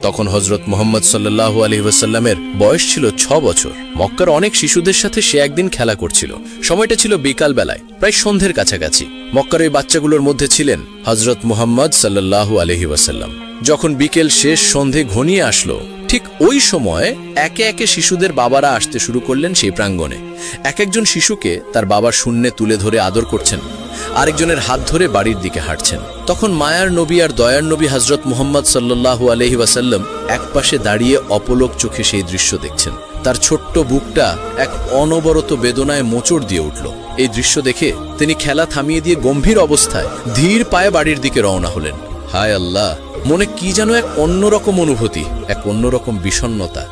তখন হজরত মোহাম্মদ সাল্লাহু আলহিবাসাল্লামের বয়স ছিল ছ বছর। মক্কার অনেক শিশুদের সাথে সে একদিন খেলা করছিল। সময়টা ছিল বিকাল বেলায়, প্রায় সন্ধ্যের কাছাকাছি। মক্কার ওই বাচ্চাগুলোর মধ্যে ছিলেন হজরত মোহাম্মদ সাল্লাহু আলহিবাসাল্লাম যখন বিকেল শেষ, সন্ধে ঘনিয়ে আসলো, ঠিক ওই সময় একে একে শিশুদের বাবারা আসতে শুরু করলেন সেই প্রাঙ্গণে। এক একজন শিশুকে তার বাবার শূন্যে তুলে ধরে আদর করছেন। আরেকজনের হাত ধরে বাড়ির দিকে হাঁটছেন। তখন মায়ার নবী আর দয়ার নবী হজরত মোহাম্মদ সাল্লাল্লাহু আলহি ওয়াসাল্লাম একপাশে দাঁড়িয়ে অপলোক চোখে সেই দৃশ্য দেখছেন। তার ছোট্ট বুকটা এক অনবরত বেদনায় মোচড় দিয়ে উঠল। এই দৃশ্য দেখে তিনি খেলা থামিয়ে দিয়ে গম্ভীর অবস্থায় ধীর পায়ে বাড়ির দিকে রওনা হলেন। হায় আল্লাহ, মনে কি যেন এক অন্যরকম অনুভূতি, এক অন্যরকম বিষণ্ণতা।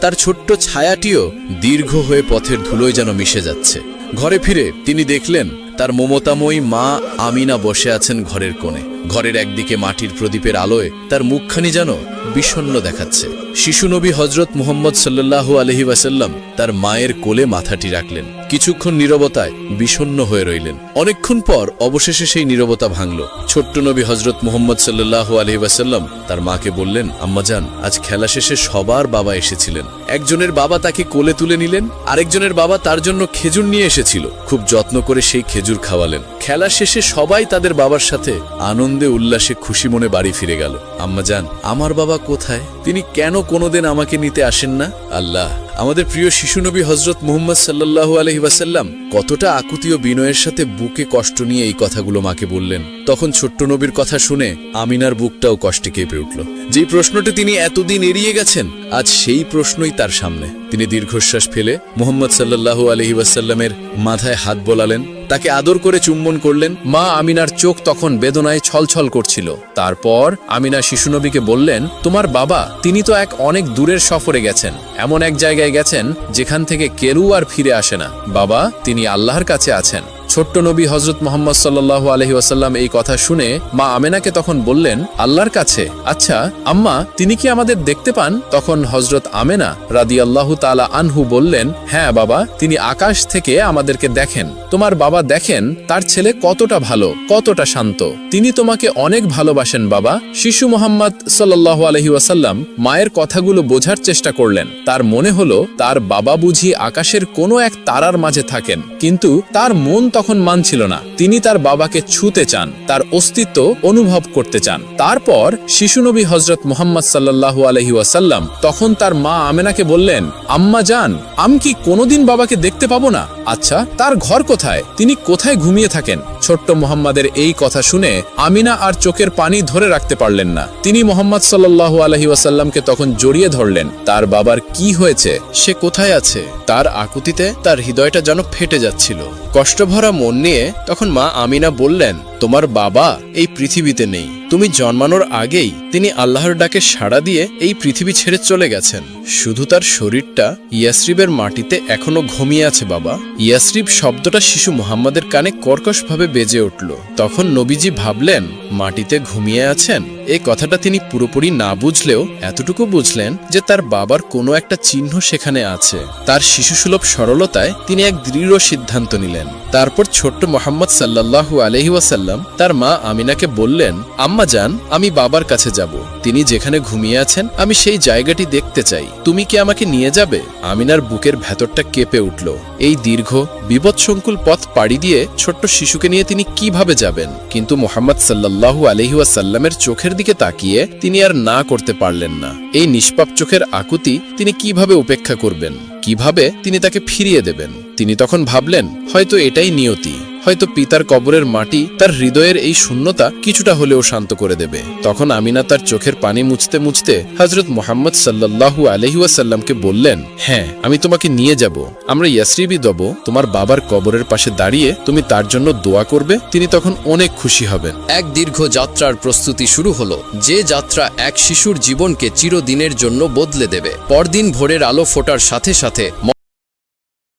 তার ছোট্ট ছায়াটিও দীর্ঘ হয়ে পথের ধুলোয় যেন মিশে যাচ্ছে। ঘরে ফিরে তিনি দেখলেন তার মমতাময়ী মা আমিনা বসে আছেন ঘরের কোণে। ঘরের একদিকে মাটির প্রদীপের আলোয় তার মুখখানি যেন বিষণ্ন দেখাচ্ছে। শিশু নবী হজরত মুহম্মদ সাল্লাল্লাহু আলহি ওয়াসাল্লাম তার মায়ের কোলে মাথাটি রাখলেন। কিছুক্ষণ নীরবতায় বিষণ্ণ হয়ে রইলেন। অনেকক্ষণ পর অবশেষে সেই নীরবতা ভাঙল। ছোট্ট নবী হজরত মোহাম্মদ সাল্লাল্লাহু আলহি ওয়াসাল্লাম তার মাকে বললেন আম্মাজান আজ খেলা শেষে সবার বাবা এসেছিলেন। একজনের বাবা তাকে কোলে তুলে নিলেন, আরেকজনের বাবা তার জন্য খেজুর নিয়ে এসেছিল। খুব যত্ন করে সেই খেজুর খাওয়ালেন। খেলা শেষে সবাই তাদের বাবার সাথে আনন্দে, উল্লাসে, খুশি মনে বাড়ি ফিরে গেল। আম্মাজান আমার বাবা কোথায়? তিনি কেন কোনোদিন আমাকে নিতে আসেন না? আল্লাহ আমাদের প্রিয় শিশু নবী হজরত মুহম্মদ সাল্লাহ আলহি ওয়াসাল্লাম কতটা আকুতি ও বিনয়ের সাথে বুকে কষ্ট নিয়ে এই কথাগুলো মাকে বললেন। তখন ছোট্ট নবীর কথা শুনে আমিনার বুকটাও কষ্টে কেঁপে উঠল। যেই প্রশ্নটি তিনি এতদিন এড়িয়ে গেছেন, আজ সেই প্রশ্নই তার সামনে। তিনি দীর্ঘশ্বাস ফেলে মোহাম্মদ সাল্লাহু আলহি ওয়াসাল্লামের মাথায় হাত বোলালেন তাকে আদর করে চুম্বন করলেন। মা আমিনার চোখ তখন বেদনায় ছলছল করছিল। তারপর আমিনা শিশুনবীকে বললেন, তোমার বাবা, তিনি তো এক অনেক দূরের সফরে গেছেন। এমন এক জায়গায় গেছেন যেখান থেকে কেরু আর ফিরে আসে না। বাবা, তিনি আল্লাহর কাছে আছেন। ছোট্ট নবী হজরত মোহাম্মদ সাল্লাহ আলহি ওয়াসাল্লাম এই কথা শুনে মা আমেনাকে তখন বললেন, আল্লাহর কাছে। আচ্ছা আম্মা, তিনি কি আমাদের দেখতে পান? তখন হজরত আমেনা রাদি আল্লাহ তালা আনহু বললেন হ্যাঁ বাবা, তিনি আকাশ থেকে আমাদেরকে দেখেন। তোমার বাবা দেখেন, তার ছেলে কতটা ভালো, কতটা শান্ত। তিনি তোমাকে অনেক ভালোবাসেন বাবা। শিশু মোহাম্মদ সাল্লাহ আলহি ওয়াসাল্লাম মায়ের কথাগুলো বোঝার চেষ্টা করলেন। তার মনে হলো, তার বাবা বুঝি আকাশের কোনো এক তারার মাঝে থাকেন, কিন্তু তার মন তখন মানছিল না। তিনি তার বাবাকে ছুতে চান, তার অস্তিত্ব অনুভব করতে চান। তারপর শিশুনবী হজরত মোহাম্মদ সাল্লাহু আলহি ওয়াসাল্লাম তখন তার মা আমেনাকে বললেন, আম্মা যান আমি কি কোনোদিন বাবাকে দেখতে পাবো না? আচ্ছা তার ঘর কোথায়? তিনি কোথায় ঘুমিয়ে থাকেন? ছোট্ট মোহাম্মদের এই কথা শুনে আমিনা আর চোখের পানি ধরে রাখতে পারলেন না। তিনি মোহাম্মদ সাল্লাহু আলহি ওয়াসাল্লামকে তখন জড়িয়ে ধরলেন, তার বাবার কি হয়েছে? সে কোথায় আছে? তার আকুতিতে তার হৃদয়টা যেন ফেটে যাচ্ছিল। কষ্টভরা মন নিয়ে তখন মা আমিনা বললেন তোমার বাবা এই পৃথিবীতে নেই। তুমি জন্মানোর আগেই তিনি আল্লাহর ডাকে সাড়া দিয়ে এই পৃথিবী ছেড়ে চলে গেছেন। শুধু তার শরীরটা ইয়াসরিবের মাটিতে এখনও ঘুমিয়ে আছে, বাবা। ইয়াসরিব শব্দটা শিশু মোহাম্মদের কানে কর্কশভাবে বেজে উঠল। তখন নবীজি ভাবলেন, মাটিতে ঘুমিয়ে আছেন? এই কথাটা তিনি পুরোপুরি না বুঝলেও এতটুকু বুঝলেন যে তার বাবার কোনো একটা চিহ্ন সেখানে আছে। তার শিশুসুলভ সরলতায় তিনি এক দৃঢ় সিদ্ধান্ত নিলেন। তারপর ছোট্ট মোহাম্মদ সাল্লাহু আলহি ওয়াসাল্লাম তার মা আমিনাকে বললেন, আম্মা যান, আমি বাবার কাছে যাব। তিনি যেখানে ঘুমিয়ে আছেন, আমি সেই জায়গাটি দেখতে চাই। তুমি কি আমাকে নিয়ে যাবে আমিনার বুকের ভেতরটা কেঁপে উঠল। এই দীর্ঘ বিপদসংকুল পথ পাড়ি দিয়ে ছোট্ট শিশুকে নিয়ে তিনি কীভাবে যাবেন? কিন্তু মোহাম্মদ সাল্লাহু আলহিউসাল্লামের চোখের দিকে তাকিয়ে তিনি আর না করতে পারলেন না। এই নিষ্পাপ চোখের আকুতি তিনি কীভাবে উপেক্ষা করবেন? কীভাবে তিনি তাকে ফিরিয়ে দেবেন? তিনি তখন ভাবলেন, হয়তো এটাই নিয়তি। হয়তো পিতার কবরের মাটি, তার হৃদয়ের এই শূন্যতা কিছুটা হলেও শান্ত করে দেবে। তখন আমিনা তার চোখের পানি মুছতে মুছতে হজরত মোহাম্মদ সাল্লাহু আলহিউসাল্লামকে বললেন হ্যাঁ আমি তোমাকে নিয়ে যাব। আমরা ইয়াসরিবি দব, তোমার বাবার কবরের পাশে দাঁড়িয়ে তুমি তার জন্য দোয়া করবে, তিনি তখন অনেক খুশি হবেন। এক দীর্ঘ যাত্রার প্রস্তুতি শুরু হলো, যে যাত্রা এক শিশুর জীবনকে চিরদিনের জন্য বদলে দেবে। পরদিন ভোরের আলো ফোটার সাথে সাথে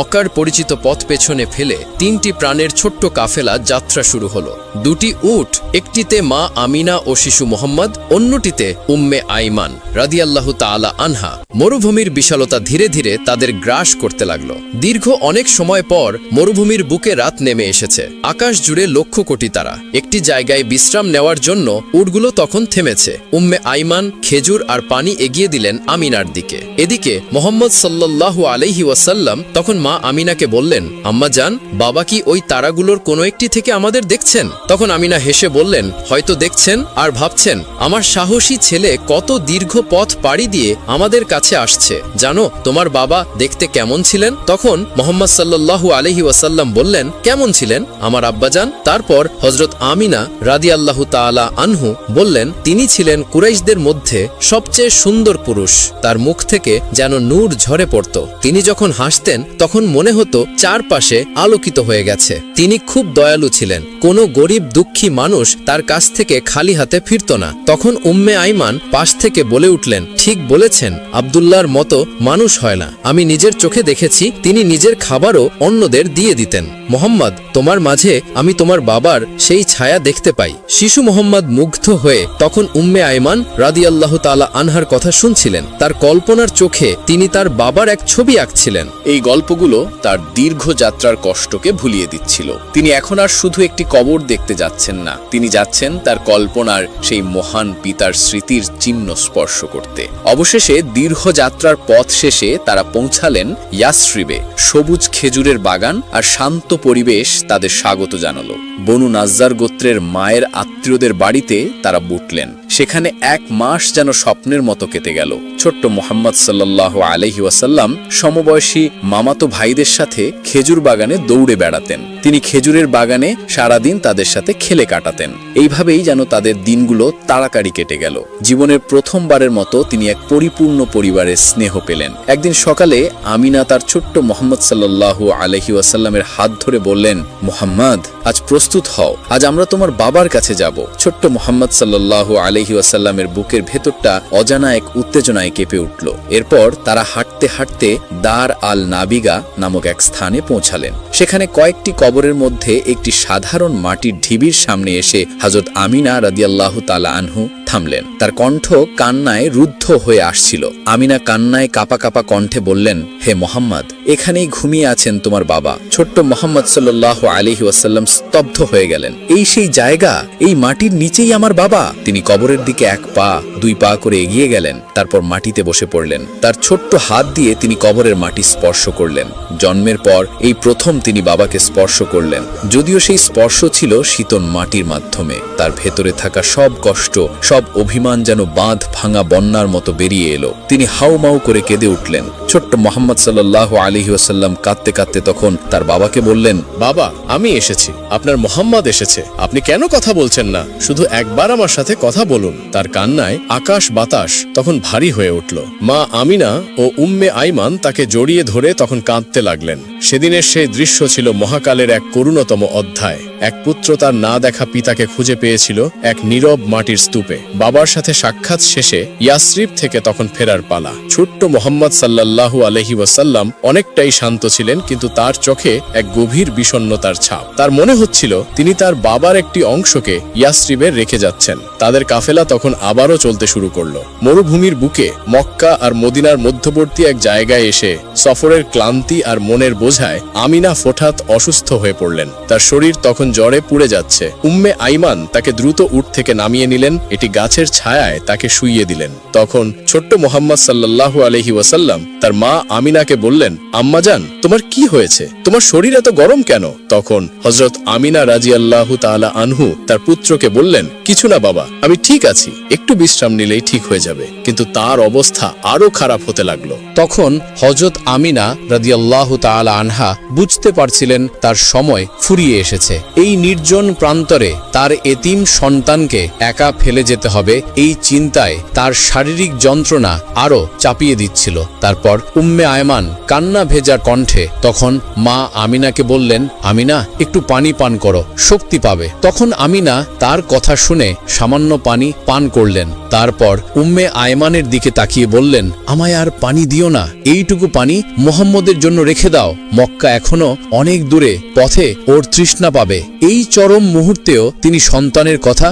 মক্কার পরিচিত পথ পেছনে ফেলে তিনটি প্রাণের ছোট্ট কাফেলা যাত্রা শুরু হলো। দুটি উট, একটিতে মা আমিনা ও শিশু মোহাম্মদ, অন্যটিতে উম্মে আইমান রাদিয়াল্লাহু তাআলা আনহা। মরুভূমির বিশালতা ধীরে ধীরে তাদের গ্রাস করতে লাগল। দীর্ঘ অনেক সময় পর মরুভূমির বুকে রাত নেমে এসেছে। আকাশ জুড়ে লক্ষ কোটি তারা। একটি জায়গায় বিশ্রাম নেওয়ার জন্য উটগুলো তখন থেমেছে। উম্মে আইমান খেজুর আর পানি এগিয়ে দিলেন আমিনার দিকে। এদিকে মোহাম্মদ সাল্লাল্লাহু আলাইহি ওয়াসাল্লাম তখন মা আমিনাকে বললেন, আম্মা যান বাবা কি ওই তারাগুলোর কোনো একটি থেকে আমাদের দেখছেন? তখন আমিনা হেসে বললেন, হয়তো দেখছেন আর ভাবছেন, আমার সাহসী ছেলে কত দীর্ঘ পথ পাড়ি দিয়ে আমাদের কাছে আসছে। জানো, তোমার বাবা দেখতে কেমন ছিলেন? তখন মোহাম্মদ সাল্লাল্লাহু আলহি ওয়াসাল্লাম বললেন, কেমন ছিলেন? আমার আব্বাজান তারপর হজরত আমিনা রাদি আল্লাহু তালা আনহু বললেন, তিনি ছিলেন কুরাইশদের মধ্যে সবচেয়ে সুন্দর পুরুষ। তার মুখ থেকে যেন নূর ঝরে পড়ত। তিনি যখন হাসতেন, তখন মনে হতো চারপাশে আলোকিত হয়ে গেছে। তিনি খুব দয়ালু ছিলেন। কোনো গরিব দুঃখী মানুষ তার কাছ থেকে খালি হাতে ফিরত না। তখন উম্মে আইমান পাশ থেকে বলে উঠলেন, ঠিক বলেছেন আবদুল্লার মতো মানুষ হয় না। আমি নিজের চোখে দেখেছি, তিনি নিজের খাবারও অন্যদের দিয়ে দিতেন। মোহাম্মদ তোমার মাঝে আমি তোমার বাবার সেই ছায়া দেখতে পাই। শিশু মোহাম্মদ মুগ্ধ হয়ে তখন উম্মে আইমান রাদিয়াল্লাহ তালা আনহার কথা শুনছিলেন। তার কল্পনার চোখে তিনি তার বাবার এক ছবি আঁকছিলেন। এই গল্পগুলো তার দীর্ঘ যাত্রার কষ্টকে ভুলিয়ে দিচ্ছিল। তিনি এখন আর শুধু একটি কবর দেখতে যাচ্ছেন না, তিনি যাচ্ছেন তার কল্পনার সেই মহান পিতার স্মৃতির চিহ্ন স্পর্শ করতে। অবশেষে দীর্ঘ যাত্রার পথ শেষে তারা পৌঁছালেন ইয়াসরিবে। সবুজ খেজুরের বাগান আর শান্ত পরিবেশ তাদের স্বাগত জানালো। বনু নাজ্জার গোত্রের মায়ের আত্মীয়দের বাড়িতে তারা বুটলেন। সেখানে এক মাস যেন স্বপ্নের মতো কেটে গেল। ছোট্ট মোহাম্মদ সাল্লাহ আলহি ওয়াসাল্লাম সমবয়সী মামাতো ভাইদের সাথে খেজুর বাগানে দৌড়ে বেড়াতেন। তিনি খেজুরের বাগানে সারাদিন তাদের সাথে খেলে কাটাতেন। এইভাবেই যেন তাদের দিনগুলো তাড়াতাড়ি কেটে গেল। জীবনের প্রথমবারের মতো তিনি এক পরিপূর্ণ পরিবারের স্নেহ পেলেন। একদিন সকালে আমিনা তার ছোট্ট মোহাম্মদ সাল্লাহ আলহি ওয়াসাল্লামের হাত ধরে বললেন, মোহাম্মদ, আজ প্রস্তুত হও। আজ আমরা তোমার বাবার কাছে যাব। ছোট্ট মোহাম্মদ সাল্লাহ আলহি ওয়াসাল্লামের বুকের ভেতরটা অজানা এক উত্তেজনায় কেঁপে উঠল। এরপর তারা হাঁটতে হাঁটতে দার আল নাবিগা নামক এক স্থানে পৌঁছালেন। সেখানে কয়েকটি কবরের মধ্যে একটি সাধারণ মাটির ঢিবির সামনে এসে হাজরত আমিনা রাদিয়াল্লাহ তালা আনহু থামলেন। তার কণ্ঠ কান্নায় রুদ্ধ হয়ে আসছিল। আমিনা কান্নায় কাপা কাপা কণ্ঠে বললেন, হে মোহাম্মদ, এখানেই ঘুমিয়ে আছেন তোমার বাবা। ছোট্ট মোহাম্মদ সাল্লাহ আলিহি ওয়াসাল্লাম স্তব্ধ হয়ে গেলেন। এই সেই জায়গা, এই মাটির নিচেই আমার বাবা। তিনি কবরের দিকে এক পা, দুই পা করে এগিয়ে গেলেন, তারপর মাটিতে বসে পড়লেন। তার ছোট্ট হাত দিয়ে তিনি কবরের মাটি স্পর্শ করলেন। জন্মের পর এই প্রথম তিনি বাবাকে স্পর্শ করলেন। যদিও সেই স্পর্শ ছিল শীতল মাটির মাধ্যমে। তার ভেতরে থাকা সব কষ্ট, সব অভিমান যেন বাঁধ ভাঙা বন্যার মতো বেরিয়ে এলো। তিনি হাউমাউ করে কেঁদে উঠলেন। ছোট্ট মোহাম্মদ সাল্লাহ আলিহি ওসাল্লাম কাঁদতে কাঁদতে তখন তার বাবাকে বললেন, বাবা, আমি এসেছি। আপনার মোহাম্মদ এসেছে। আপনি কেন কথা বলছেন না? শুধু একবার আমার সাথে কথা বলুন। তার কান্নায় আকাশ বাতাস তখন ভারী হয়ে উঠল। মা আমিনা ও উম্মে আইমান তাকে জড়িয়ে ধরে তখন কাঁদতে লাগলেন। সেদিনের সেই দৃশ্য ছিল মহাকালের এক করুণতম অধ্যায়। এক পুত্র তার না দেখা পিতাকে খুঁজে পেয়েছিল এক নীরব মাটির স্তূপে। বাবার সাথে সাক্ষাৎ শেষে ইয়াসরিব থেকে তখন ফেরার পালা। ছোট্ট মোহাম্মদ সাল্লাল্লাহু আলহি ওয়াসাল্লাম অনেকটাই শান্ত ছিলেন, কিন্তু তার চোখে এক গভীর বিষণ্ণতার ছাপ। তার মনে হচ্ছিল, তিনি তার বাবার একটি অংশকে ইয়াসরিবে রেখে যাচ্ছেন। তাদের কাফেলা তখন আবারও চলতে শুরু করল। মরুভূমির বুকে মক্কা আর মদিনার মধ্যবর্তী এক জায়গায় এসে সফরের ক্লান্তি আর মনের বোঝায় আমিনা ফোঠাত অসুস্থ হয়ে পড়লেন। তার শরীর তখন জ্বরে পুড়ে যাচ্ছে। উম্মে আইমান তাকে দ্রুত উঠ থেকে নামিয়ে নিলেন, এটি গাছের ছায়ায় তাকে শুইয়ে দিলেন। তখন ছোট্ট মোহাম্মদ সাল্লাল্লাহু আলহি ওয়াসাল্লাম, তার মা আমিনাকে বললেন আম্মাজান তোমার কি হয়েছে? তোমার শরীর এত গরম কেন? তখন হজরত আমিনা রাজি আল্লাহ তালা আনহু তার পুত্রকে বললেন, কিছু না বাবা, আমি ঠিক আছি, একটু বিশ্রাম নিলেই ঠিক হয়ে যাবে। কিন্তু তার অবস্থা আরও খারাপ হতে লাগল। তখন হজরত আমিনা রাদিয়াল্লাহু তাআলা আনহা বুঝতে পারছিলেন তার সময় ফুরিয়ে এসেছে। এই নির্জন প্রান্তরে তার এতিম সন্তানকে একা ফেলে যেতে হবে, এই চিন্তায় তার শারীরিক যন্ত্রণা আরও চাপিয়ে দিচ্ছিল। তারপর উম্মে আয়মান কান্না ভেজা কণ্ঠে তখন মা আমিনাকে বললেন, আমিনা, একটু পানি পান করো, শক্তি পাবে। তখন আমিনা তার কথা শুনে সামান্য পানি পান করলেন। তারপর উম্মে আয়মানের দিকে তাকিয়ে বললেন, আমায় আর পানি দিও না, এইটুকু পানি মোহাম্মদের জন্য রেখে দাও। মক্কা এখনও অনেক দূরে, পথে ওর তৃষ্ণা পাবে। এই চরম মুহূর্তেও তিনি সন্তানের কথা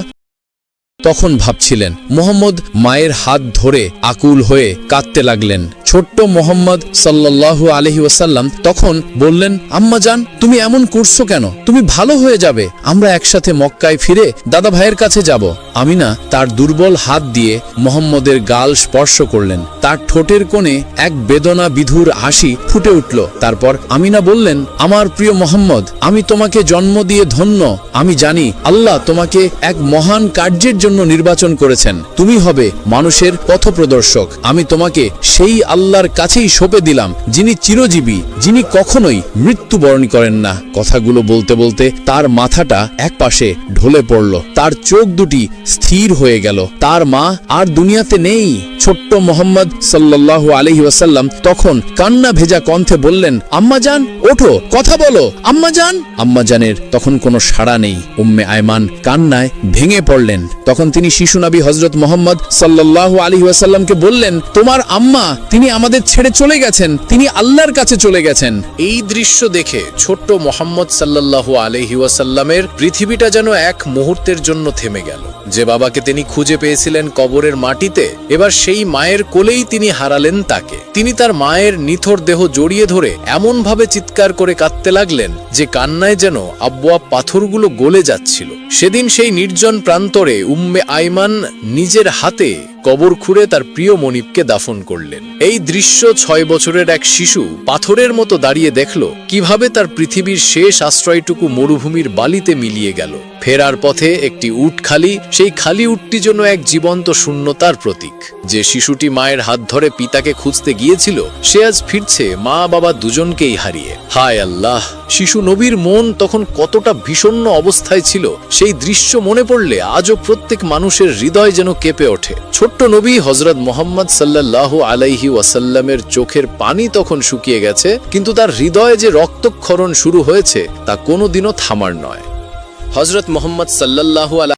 তখন ভাবছিলেন, মোহাম্মদ মায়ের হাত ধরে আকুল হয়ে কাঁদতে লাগলেন। ছোট্ট মোহাম্মদ সাল্লাল্লাহু আলহি ওয়াসাল্লাম তখন বললেন, আম্মা জান, তুমি এমন করছ কেন? তুমি ভালো হয়ে যাবে। আমরা একসাথে মক্কায় ফিরে দাদা ভাইয়ের কাছে যাব। আমিনা তার দুর্বল হাত দিয়ে মোহাম্মদের গাল স্পর্শ করলেন। তার ঠোঁটের কোণে এক বেদনা বিধুর হাসি ফুটে উঠল। তারপর আমিনা বললেন, আমার প্রিয় মোহাম্মদ, আমি তোমাকে জন্ম দিয়ে ধন্য। আমি জানি আল্লাহ তোমাকে এক মহান কার্যের জন্য নির্বাচন করেছেন। তুমি হবে মানুষের পথপ্রদর্শক। আমি তোমাকে সেই আল্লাহর কাছেই সঁপে দিলাম, যিনি চিরজীবী, যিনি কখনোই মৃত্যুবরণ করেন না। কথাগুলো বলতে বলতে তার মাথাটা একপাশে ঢলে পড়ল। তার চোখ দুটি স্থির হয়ে গেল। তার মা আর দুনিয়াতে নেই। ছোট্ট মোহাম্মদ সাল্লাল্লাহু আলহি ওয়াসাল্লাম তখন কান্না ভেজা কণ্ঠে বললেন আম্মাজান ওঠো, কথা বলো। আম্মাজান আম্মাজানের তখন কোনো সাড়া নেই। উম্মে আয়মান কান্নায় ভেঙে পড়লেন। তখন তিনি শিশু নবী হজরত মোহাম্মদ সাল্লাল্লাহু আলী ওয়াসাল্লামকে বললেন, তোমার আম্মা, তিনি আমাদের ছেড়ে চলে গেছেন, তিনি আল্লাহর কাছে চলে গেছেন। এই দৃশ্য দেখে ছোট্ট মোহাম্মদ সাল্লাল্লাহু আলহি ওয়াসাল্লামের পৃথিবীটা যেন এক মুহূর্তের জন্য থেমে গেল। যে বাবাকে তিনি খুঁজে পেয়েছিলেন কবরের মাটিতে, এবার সেই মায়ের কোলেই তিনি হারালেন তাকে। তিনি তার মায়ের নিথর দেহ জড়িয়ে ধরে এমনভাবে চিৎকার করে কাঁদতে লাগলেন যে কান্নায় যেন আব্বুয়া পাথরগুলো গলে যাচ্ছিল। সেদিন সেই নির্জন প্রান্তরে উম্মে আইমান নিজের হাতে কবর খুঁড়ে তার প্রিয় মনিবকে দাফন করলেন। এই দৃশ্য ছয় বছরের এক শিশু পাথরের মতো দাঁড়িয়ে দেখল কীভাবে তার পৃথিবীর শেষ আশ্রয়টুকু মরুভূমির বালিতে মিলিয়ে গেল। ফেরার পথে একটি উট খালি, সেই খালি উটটি জন্য এক জীবন্ত শূন্যতার প্রতীক। যে শিশুটি মায়ের হাত ধরে পিতাকে খুঁজতে গিয়েছিল, সে আজ ফিরছে মা বাবা দুজনকেই হারিয়ে। হায় আল্লাহ! শিশু নবীর মন তখন কতটা বিষণ্ণ অবস্থায় ছিল, সেই দৃশ্য মনে পড়লে আজও প্রত্যেক মানুষের হৃদয় যেন কেঁপে ওঠে। ছোট্ট নবী হজরত মোহাম্মদ সাল্লাহ আলাইহি ওয়াসাল্লামের চোখের পানি তখন শুকিয়ে গেছে, কিন্তু তার হৃদয়ে যে রক্তক্ষরণ শুরু হয়েছে, তা কোনোদিনও থামার নয়। হজরত মোহাম্মদ সাল্লাহ আলা